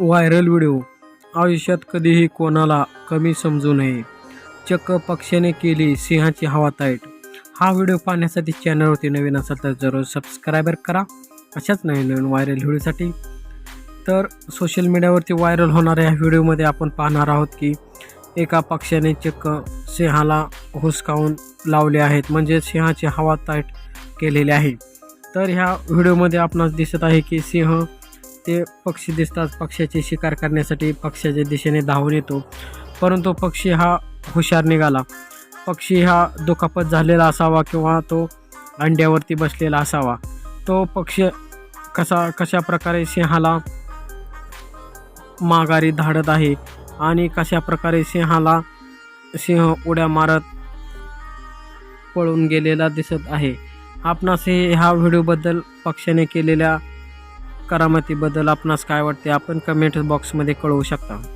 Viral video. आयुष्यात कधीही कोणाला कमी समजू नये. चक्क पक्षाने केली सिंहाची हवा ताईट. हा व्हिडिओ पाहण्यासाठी चॅनलवरती नवीन असाल तर जरूर सबस्क्रायबर करा. अशाच नवीन नवीन व्हायरल व्हिडिओसाठी. तर सोशल मीडियावरती व्हायरल होणाऱ्या ह्या व्हिडिओमध्ये आपण पाहणार आहोत की एका पक्षाने चक्क सिंहाला हुसकावून लावले आहेत. म्हणजे सिंहाची हवा ताईट केलेली आहे. तर ह्या व्हिडिओमध्ये आपणास दिसत आहे की सिंह ते पक्षी दिसतात पक्ष्याची शिकार करण्यासाठी पक्षाच्या दिशेने धावून येतो. परंतु पक्षी हा हुशार निघाला. पक्षी हा दुखापत झालेला असावा किंवा तो अंड्यावरती बसलेला असावा. तो पक्षी कसा कशा प्रकारे सिंहाला माघारी धाडत आहे आणि कशा प्रकारे सिंहाला सिंह उड्या मारत पळून गेलेला दिसत आहे. आपणास हे ह्या व्हिडिओबद्दल पक्षाने केलेल्या करामतीबद्दल आपणास काय वाटते? आपण कमेंट बॉक्समध्ये कळवू शकता.